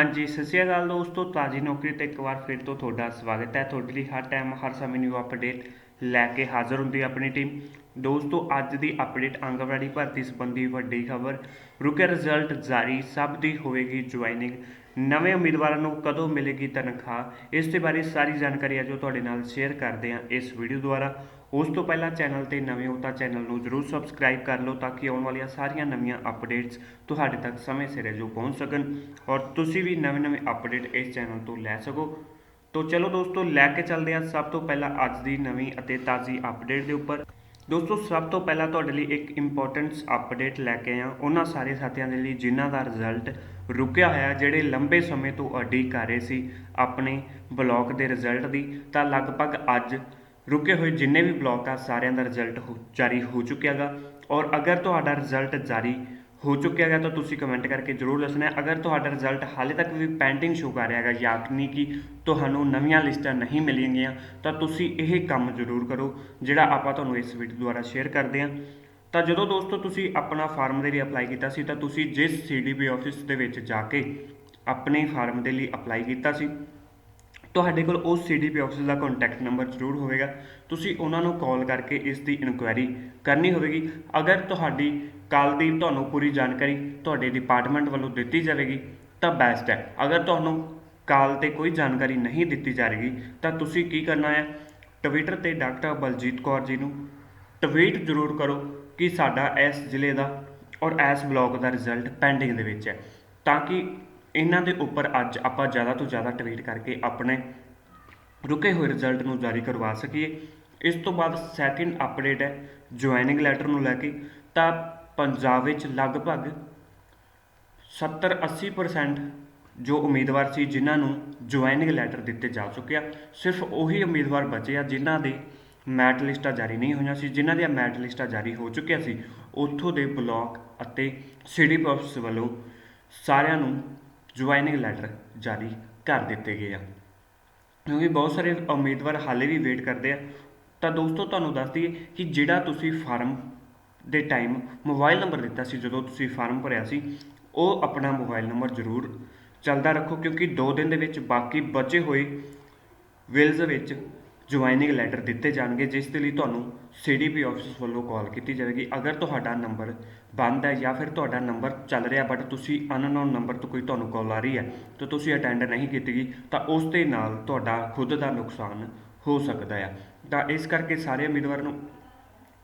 ਹਾਂਜੀ, ਸਤਿ ਸ਼੍ਰੀ ਅਕਾਲ ਦੋਸਤੋ, ਤਾਜੀ ਨੌਕਰੀ ਤੇ ਇੱਕ ਵਾਰ ਫਿਰ ਤੋਂ ਤੁਹਾਡਾ ਸਵਾਗਤ ਹੈ। ਤੁਹਾਡੇ ਲਈ ਹਰ ਟਾਈਮ ਹਰ ਸਮੇਂ ਨਿਊ ਅਪਡੇਟ ਲੈ ਕੇ ਹਾਜ਼ਰ ਹੁੰਦੀ ਹੈ ਆਪਣੀ ਟੀਮ ਦੋਸਤੋ, ਅੱਜ ਦੀ ਅਪਡੇਟ ਆਂਗਣਵਾੜੀ ਭਰਤੀ ਸੰਬੰਧੀ ਵੱਡੀ ਖਬਰ। ਰੁਕੇ ਰਿਜ਼ਲਟ ਜਾਰੀ, ਸਭ ਦੀ ਹੋਵੇਗੀ ਜੁਆਇਨਿੰਗ ਨਵੇਂ ਉਮੀਦਵਾਰਾਂ ਨੂੰ ਕਦੋਂ ਮਿਲੇਗੀ ਤਨਖਾਹ? ਇਸ ਦੇ ਬਾਰੇ ਸਾਰੀ ਜਾਣਕਾਰੀ ਹੈ ਜੋ ਤੁਹਾਡੇ ਨਾਲ ਸ਼ੇਅਰ ਕਰਦੇ ਹਾਂ ਇਸ ਵੀਡੀਓ ਦੁਆਰਾ। ਉਸ ਤੋਂ ਪਹਿਲਾਂ ਚੈਨਲ ਤੇ ਨਵੇਂ ਹੋ ਤਾਂ ਚੈਨਲ ਨੂੰ ਜਰੂਰ ਸਬਸਕ੍ਰਾਈਬ ਕਰ ਲਓ ਤਾਂ ਕਿ ਆਉਣ ਵਾਲੀਆਂ ਸਾਰੀਆਂ ਨਵੀਆਂ ਅਪਡੇਟਸ ਤੁਹਾਡੇ ਤੱਕ ਸਮੇਂ ਸਿਰ ਜੋ ਪਹੁੰਚ ਸਕਣ। ਔਰ ਤੁਸੀਂ ਵੀ ਨਵੇਂ-ਨਵੇਂ ਅਪਡੇਟ ਇਸ ਚੈਨਲ ਤੋਂ ਲੈ ਸਕੋ। ਤੋ ਚਲੋ ਦੋਸਤੋ, ਲੈ ਕੇ ਚੱਲਦੇ ਹਾਂ ਸਭ ਤੋਂ ਪਹਿਲਾਂ ਅੱਜ ਦੀ ਨਵੀਂ ਅਤੇ ਤਾਜ਼ੀ ਅਪਡੇਟ ਦੇ ਉੱਪਰ। ਦੋਸਤੋ, ਸਭ ਤੋਂ ਪਹਿਲਾਂ ਤੁਹਾਡੇ ਲਈ ਇੱਕ ਇੰਪੋਰਟੈਂਟਸ ਅਪਡੇਟ ਲੈ ਕੇ ਆ ਉਹਨਾਂ ਸਾਰੇ ਸਾਥੀਆਂ ਦੇ ਲਈ ਜਿਨ੍ਹਾਂ ਦਾ ਰਿਜ਼ਲਟ ਰੁਕਿਆ ਹੋਇਆ, ਜਿਹੜੇ ਲੰਬੇ ਸਮੇਂ ਤੋਂ ਉਡੀਕ ਕਰ ਰਹੇ ਸੀ ਆਪਣੇ ਬਲਾਕ ਦੇ ਰਿਜ਼ਲਟ ਦੀ, ਤਾਂ ਲਗਭਗ ਅੱਜ ਰੁਕੇ ਹੋਏ ਜਿੰਨੇ ਵੀ ਬਲਾਕ ਆ, ਸਾਰਿਆਂ ਦਾ ਰਿਜ਼ਲਟ ਹੋ, ਜਾਰੀ ਹੋ ਚੁੱਕਿਆਗਾ ਔਰ ਅਗਰ ਤੁਹਾਡਾ ਰਿਜ਼ਲਟ ਜਾਰੀ ਹੋ ਚੁੱਕਿਆ ਹੈਗਾ ਤਾਂ ਤੁਸੀਂ ਕਮੈਂਟ ਕਰਕੇ ਜਰੂਰ ਦੱਸਣਾ ਹੈ। ਅਗਰ ਤੁਹਾਡਾ ਰਿਜ਼ਲਟ ਹਾਲੇ ਤੱਕ ਵੀ ਪੈਂਡਿੰਗ ਸ਼ੋ ਕਰ ਰਿਹਾ ਹੈਗਾ ਯਾਨੀ ਕਿ ਤੁਹਾਨੂੰ ਨਵੀਆਂ ਲਿਸਟਾਂ ਨਹੀਂ ਮਿਲੀਆਂ, ਤਾਂ ਤੁਸੀਂ ਇਹ ਕੰਮ ਜ਼ਰੂਰ ਕਰੋ, ਜਿਹੜਾ ਆਪਾਂ ਤੁਹਾਨੂੰ ਇਸ ਵੀਡੀਓ ਦੁਆਰਾ ਸ਼ੇਅਰ ਕਰਦੇ ਹਾਂ ਤਾਂ ਜਦੋਂ ਦੋਸਤੋ ਤੁਸੀਂ ਆਪਣਾ ਫਾਰਮ ਦੇ ਲਈ ਅਪਲਾਈ ਕੀਤਾ ਸੀ, ਤਾਂ ਤੁਸੀਂ ਜਿਸ ਸੀਡੀਪੀ ਆਫਿਸ ਦੇ ਵਿੱਚ ਜਾ ਕੇ ਆਪਣੇ ਫਾਰਮ ਦੇ ਲਈ ਅਪਲਾਈ ਕੀਤਾ ਸੀ ਤੁਹਾਡੇ ਕੋਲ ਉਸ ਸੀਡੀਪੀ ਆਫਿਸ ਦਾ ਕੰਟੈਕਟ ਨੰਬਰ ਜ਼ਰੂਰ ਹੋਵੇਗਾ। ਤੁਸੀਂ ਉਹਨਾਂ ਨੂੰ ਕਾਲ ਕਰਕੇ ਇਸ ਦੀ ਇਨਕੁਆਇਰੀ ਕਰਨੀ ਹੋਵੇਗੀ। ਅਗਰ ਤੁਹਾਡੀ ਕਾਲ ਦੀ ਤੁਹਾਨੂੰ ਪੂਰੀ ਜਾਣਕਾਰੀ ਤੁਹਾਡੇ ਡਿਪਾਰਟਮੈਂਟ ਵੱਲੋਂ ਦਿੱਤੀ ਜਾਵੇਗੀ, ਤਾਂ ਬੈਸਟ ਹੈ। ਅਗਰ ਤੁਹਾਨੂੰ ਕਾਲ ਤੇ ਕੋਈ ਜਾਣਕਾਰੀ ਨਹੀਂ ਦਿੱਤੀ ਜਾ ਰਹੀ, ਤਾਂ ਤੁਸੀਂ ਕੀ ਕਰਨਾ ਹੈ? ਟਵਿੱਟਰ ਤੇ ਡਾਕਟਰ ਬਲਜੀਤ ਕੌਰ ਜੀ ਨੂੰ ਟਵੀਟ ਜ਼ਰੂਰ ਕਰੋ ਕਿ ਸਾਡਾ ਇਸ ਜ਼ਿਲ੍ਹੇ ਦਾ ਔਰ ਇਸ ਬਲਾਕ ਦਾ ਰਿਜ਼ਲਟ ਪੈਂਡਿੰਗ ਦੇ ਵਿੱਚ ਹੈ। ਤਾਂ ਕਿ ਇਹਨਾਂ ਦੇ ਉੱਪਰ ਅੱਜ ਆਪਾਂ ਜ਼ਿਆਦਾ ਤੋਂ ਜ਼ਿਆਦਾ ਟਵੀਟ ਕਰਕੇ ਆਪਣੇ ਰੁਕੇ ਹੋਏ ਰਿਜ਼ਲਟ ਨੂੰ ਜਾਰੀ ਕਰਵਾ ਸਕੀਏ। ਇਸ ਤੋਂ ਬਾਅਦ ਸੈਕਿੰਡ ਅਪਡੇਟ ਹੈ ਜੁਆਇਨਿੰਗ ਲੈਟਰ ਨੂੰ ਲੈ ਕੇ। ਤਾਂ ਪੰਜਾਬ ਵਿੱਚ ਲਗਭਗ 70-80% ਜੋ ਉਮੀਦਵਾਰ ਸੀ, ਜਿਨ੍ਹਾਂ ਨੂੰ ਜੁਆਇਨਿੰਗ ਲੈਟਰ ਦਿੱਤੇ ਜਾ ਚੁੱਕਿਆ ਸਿਰਫ ਉਹੀ ਉਮੀਦਵਾਰ ਬਚੇ ਆ, ਜਿਨ੍ਹਾਂ ਦੇ ਮੈਟ ਲਿਸਟਾਂ ਜਾਰੀ ਨਹੀਂ ਹੋਈਆਂ ਸੀ। ਜਿਨ੍ਹਾਂ ਦੀਆਂ ਮੈਟ ਲਿਸਟਾਂ ਜਾਰੀ ਹੋ ਚੁੱਕੀਆਂ ਸੀ, ਉੱਥੋਂ ਦੇ ਬਲਾਕ ਅਤੇ ਸਿਟੀ ਆਫਿਸ ਵੱਲੋਂ ਸਾਰਿਆਂ ਨੂੰ ਜੁਆਇਨਿੰਗ ਲੈਟਰ ਜਾਰੀ ਕਰ ਦਿੱਤੇ ਗਏ ਆ। ਕਿਉਂਕਿ ਬਹੁਤ ਸਾਰੇ ਉਮੀਦਵਾਰ ਹਾਲੇ ਵੀ ਵੇਟ ਕਰਦੇ ਆ। ਤਾਂ ਦੋਸਤੋ, ਤੁਹਾਨੂੰ ਦੱਸ ਦਈਏ ਕਿ ਜਿਹੜਾ ਤੁਸੀਂ ਫਾਰਮ ਦੇ ਟਾਈਮ ਮੋਬਾਈਲ ਨੰਬਰ ਦਿੱਤਾ ਸੀ, ਜਦੋਂ ਤੁਸੀਂ ਫਾਰਮ ਭਰਿਆ ਸੀ, ਉਹ ਆਪਣਾ ਮੋਬਾਈਲ ਨੰਬਰ ਜ਼ਰੂਰ ਚੱਲਦਾ ਰੱਖੋ, ਕਿਉਂਕਿ 2 ਦਿਨ ਦੇ ਵਿੱਚ ਬਾਕੀ ਬਚੇ ਹੋਏ ਵਿਲਜ਼ ਵਿੱਚ ਜੁਆਇਨਿੰਗ ਲੈਟਰ ਦਿੱਤੇ ਜਾਣਗੇ, ਜਿਸ ਦੇ ਲਈ ਤੁਹਾਨੂੰ ਸੀਡੀਪੀ ਆਫਿਸ ਵੱਲੋਂ ਕਾਲ ਕੀਤੀ ਜਾਵੇਗੀ। ਅਗਰ ਤੁਹਾਡਾ ਨੰਬਰ ਬੰਦ ਹੈ ਜਾਂ ਫਿਰ ਤੁਹਾਡਾ ਨੰਬਰ ਚੱਲ ਰਿਹਾ ਬਟ ਤੁਸੀਂ ਅਨਨੋਨ ਨੰਬਰ ਤੋਂ ਕੋਈ ਤੁਹਾਨੂੰ ਕਾਲ ਆ ਰਹੀ ਹੈ, ਤਾਂ ਤੁਸੀਂ ਅਟੈਂਡ ਨਹੀਂ ਕੀਤੀ ਗਈ ਤਾਂ ਉਸ ਦੇ ਨਾਲ ਤੁਹਾਡਾ ਖੁਦ ਦਾ ਨੁਕਸਾਨ ਹੋ ਸਕਦਾ ਹੈ ਤਾਂ ਇਸ ਕਰਕੇ ਸਾਰੇ ਉਮੀਦਵਾਰ ਨੂੰ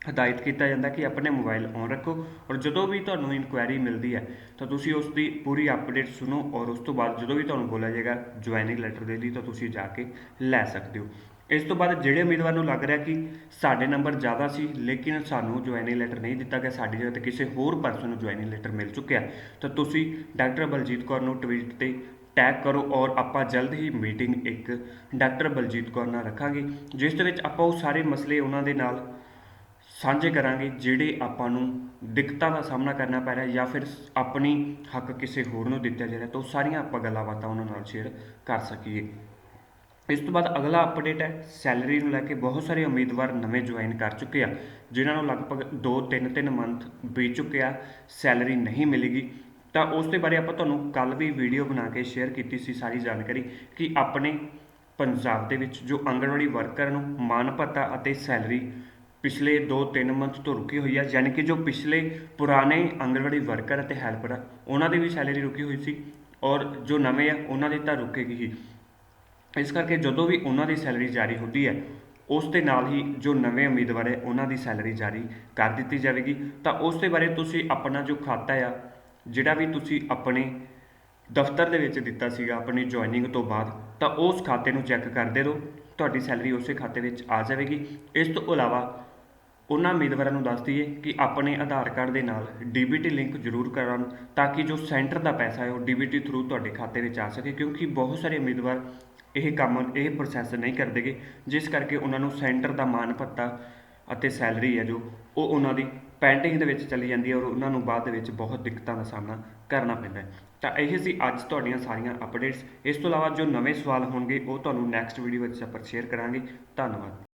ਹਦਾਇਤ ਕੀਤਾ ਜਾਂਦਾ ਕਿ ਆਪਣੇ ਮੋਬਾਈਲ ਔਨ ਰੱਖੋ ਔਰ ਜਦੋਂ ਵੀ ਤੁਹਾਨੂੰ ਇਨਕੁਆਇਰੀ ਮਿਲਦੀ ਹੈ, ਤਾਂ ਤੁਸੀਂ ਉਸ ਦੀ ਪੂਰੀ ਅਪਡੇਟ ਸੁਣੋ ਔਰ ਉਸ ਤੋਂ ਬਾਅਦ ਜਦੋਂ ਵੀ ਤੁਹਾਨੂੰ ਬੋਲਿਆ ਜਾਏਗਾ ਜੁਆਇਨਿੰਗ ਲੈਟਰ ਦੇ ਲਈ, ਤਾਂ ਤੁਸੀਂ ਜਾ ਕੇ ਲੈ ਸਕਦੇ ਹੋ। ਇਸ ਤੋਂ ਬਾਅਦ ਜਿਹੜੇ ਉਮੀਦਵਾਰ ਨੂੰ ਲੱਗ ਰਿਹਾ ਕਿ ਸਾਡੇ ਨੰਬਰ ਜ਼ਿਆਦਾ ਸੀ, ਲੇਕਿਨ ਸਾਨੂੰ ਜੁਆਇਨਿੰਗ ਲੈਟਰ ਨਹੀਂ ਦਿੱਤਾ ਗਿਆ, ਸਾਡੀ ਜਗ੍ਹਾ ਤੇ ਕਿਸੇ ਹੋਰ ਪਰਸਨ ਨੂੰ ਜੁਆਇਨਿੰਗ ਲੈਟਰ ਮਿਲ ਚੁੱਕਿਆ। ਤਾਂ ਤੁਸੀਂ ਡਾਕਟਰ ਬਲਜੀਤ ਕੌਰ ਨੂੰ ਟਵੀਟ ਤੇ ਟੈਗ ਕਰੋ ਔਰ ਆਪਾਂ ਜਲਦ ਹੀ ਮੀਟਿੰਗ ਇੱਕ ਡਾਕਟਰ ਬਲਜੀਤ ਕੌਰ ਨਾਲ ਰੱਖਾਂਗੇ, ਜਿਸ ਦੇ ਵਿੱਚ ਆਪਾਂ ਉਹ ਸਾਰੇ ਮਸਲੇ ਉਹਨਾਂ ਦੇ ਨਾਲ ਸਾਂਝੇ ਕਰਾਂਗੇ, ਜਿਹੜੇ ਆਪਾਂ ਨੂੰ ਦਿੱਕਤਾਂ ਦਾ ਸਾਹਮਣਾ ਕਰਨਾ ਪੈ ਰਿਹਾ ਜਾਂ ਫਿਰ ਆਪਣੀ ਹੱਕ ਕਿਸੇ ਹੋਰ ਨੂੰ ਦਿੱਤਾ ਜਾ ਰਿਹਾ, ਤਾਂ ਉਹ ਸਾਰੀਆਂ ਆਪਾਂ ਗੱਲਾਂ ਬਾਤਾਂ ਉਹਨਾਂ ਨਾਲ ਸ਼ੇਅਰ ਕਰ ਸਕੀਏ। ਇਸ ਤੋਂ ਬਾਅਦ ਅਗਲਾ ਅਪਡੇਟ ਹੈ ਸੈਲਰੀ ਨੂੰ ਲੈ ਕੇ ਬਹੁਤ ਸਾਰੇ ਉਮੀਦਵਾਰ ਨਵੇਂ ਜੁਆਇਨ ਕਰ ਚੁੱਕੇ ਆ, ਜਿਨ੍ਹਾਂ ਨੂੰ ਲਗਭਗ 2 3 3 ਮੰਥ ਬੀਤ ਚੁੱਕੇ ਆ ਸੈਲਰੀ ਨਹੀਂ ਮਿਲੇਗੀ। ਤਾਂ ਉਸ ਦੇ ਬਾਰੇ ਆਪਾਂ ਤੁਹਾਨੂੰ ਕੱਲ ਵੀ ਵੀਡੀਓ ਬਣਾ ਕੇ ਸ਼ੇਅਰ ਕੀਤੀ ਸੀ ਸਾਰੀ ਜਾਣਕਾਰੀ ਕਿ ਆਪਣੇ ਪੰਜਾਬ ਦੇ ਵਿੱਚ ਜੋ ਆਂਗਣਵਾੜੀ ਵਰਕਰ ਨੂੰ ਮਾਨ ਭੱਤਾ ਅਤੇ ਸੈਲਰੀ ਪਿਛਲੇ 2-3 ਮੰਥ ਤੋਂ ਰੁਕੀ ਹੋਈ ਆ, ਯਾਨੀ ਕਿ ਜੋ ਪਿਛਲੇ ਪੁਰਾਣੇ ਆਂਗਣਵਾੜੀ ਵਰਕਰ ਅਤੇ ਹੈਲਪਰ ਆ, ਉਹਨਾਂ ਦੀ ਵੀ ਸੈਲਰੀ ਰੁਕੀ ਹੋਈ ਸੀ ਔਰ ਜੋ ਨਵੇਂ ਆ, ਉਹਨਾਂ ਦੀ ਤਾਂ ਰੁਕੇਗੀ ਹੀ। ਇਸ ਕਰਕੇ ਜਦੋਂ ਵੀ ਉਹਨਾਂ ਦੀ ਸੈਲਰੀ ਜਾਰੀ ਹੁੰਦੀ ਹੈ, ਉਸ ਦੇ ਨਾਲ ਹੀ ਜੋ ਨਵੇਂ ਉਮੀਦਵਾਰ ਹੈ, ਉਹਨਾਂ ਦੀ ਸੈਲਰੀ ਜਾਰੀ ਕਰ ਦਿੱਤੀ ਜਾਵੇਗੀ। ਤਾਂ ਉਸ ਦੇ ਬਾਰੇ ਤੁਸੀਂ ਆਪਣਾ ਜੋ ਖਾਤਾ ਆ, ਜਿਹੜਾ ਵੀ ਤੁਸੀਂ ਆਪਣੇ ਦਫ਼ਤਰ ਦੇ ਵਿੱਚ ਦਿੱਤਾ ਸੀਗਾ, ਆਪਣੀ ਜੁਆਇਨਿੰਗ ਤੋਂ ਬਾਅਦ, ਤਾਂ ਉਸ ਖਾਤੇ ਨੂੰ ਚੈੱਕ ਕਰਦੇ ਰਹੋ। ਤੁਹਾਡੀ ਸੈਲਰੀ ਉਸੇ ਖਾਤੇ ਵਿੱਚ ਆ ਜਾਵੇਗੀ। ਇਸ ਤੋਂ ਇਲਾਵਾ ਉਹਨਾਂ ਉਮੀਦਵਾਰਾਂ ਨੂੰ ਦੱਸ ਦਈਏ ਕਿ ਆਪਣੇ ਆਧਾਰ ਕਾਰਡ ਦੇ ਨਾਲ ਡੀਬੀਟੀ ਲਿੰਕ ਜ਼ਰੂਰ ਕਰਾਉਣ ਤਾਂ ਕਿ ਜੋ ਸੈਂਟਰ ਦਾ ਪੈਸਾ ਹੈ, ਉਹ ਡੀਬੀਟੀ ਥਰੂ ਤੁਹਾਡੇ ਖਾਤੇ ਵਿੱਚ ਆ ਸਕੇ, ਕਿਉਂਕਿ ਬਹੁਤ ਸਾਰੇ ਉਮੀਦਵਾਰ ਇਹ ਕੰਮ, ਇਹ ਪ੍ਰੋਸੈਸ ਨਹੀਂ ਕਰਦੇਗੇ। ਜਿਸ ਕਰਕੇ ਉਹਨਾਂ ਨੂੰ ਸੈਂਟਰ ਦਾ ਮਾਨ ਭੱਤਾ ਅਤੇ ਸੈਲਰੀ ਹੈ ਜੋ, ਉਹ ਉਹਨਾਂ ਦੀ ਪੈਂਟਿੰਗ ਦੇ ਵਿੱਚ ਚਲੀ ਜਾਂਦੀ ਹੈ ਔਰ ਉਹਨਾਂ ਨੂੰ ਬਾਅਦ ਦੇ ਵਿੱਚ ਬਹੁਤ ਦਿੱਕਤਾਂ ਦਾ ਸਾਹਮਣਾ ਕਰਨਾ ਪੈਂਦਾ ਹੈ। ਤਾਂ ਇਹ ਸੀ ਅੱਜ ਤੁਹਾਡੀਆਂ ਸਾਰੀਆਂ ਅਪਡੇਟਸ ਇਸ ਤੋਂ ਇਲਾਵਾ ਜੋ ਨਵੇਂ ਸਵਾਲ ਹੋਣਗੇ, ਉਹ ਤੁਹਾਨੂੰ ਨੈਕਸਟ ਵੀਡੀਓ ਵਿੱਚ ਆਪਾਂ ਸ਼ੇਅਰ ਕਰਾਂਗੇ। ਧੰਨਵਾਦ।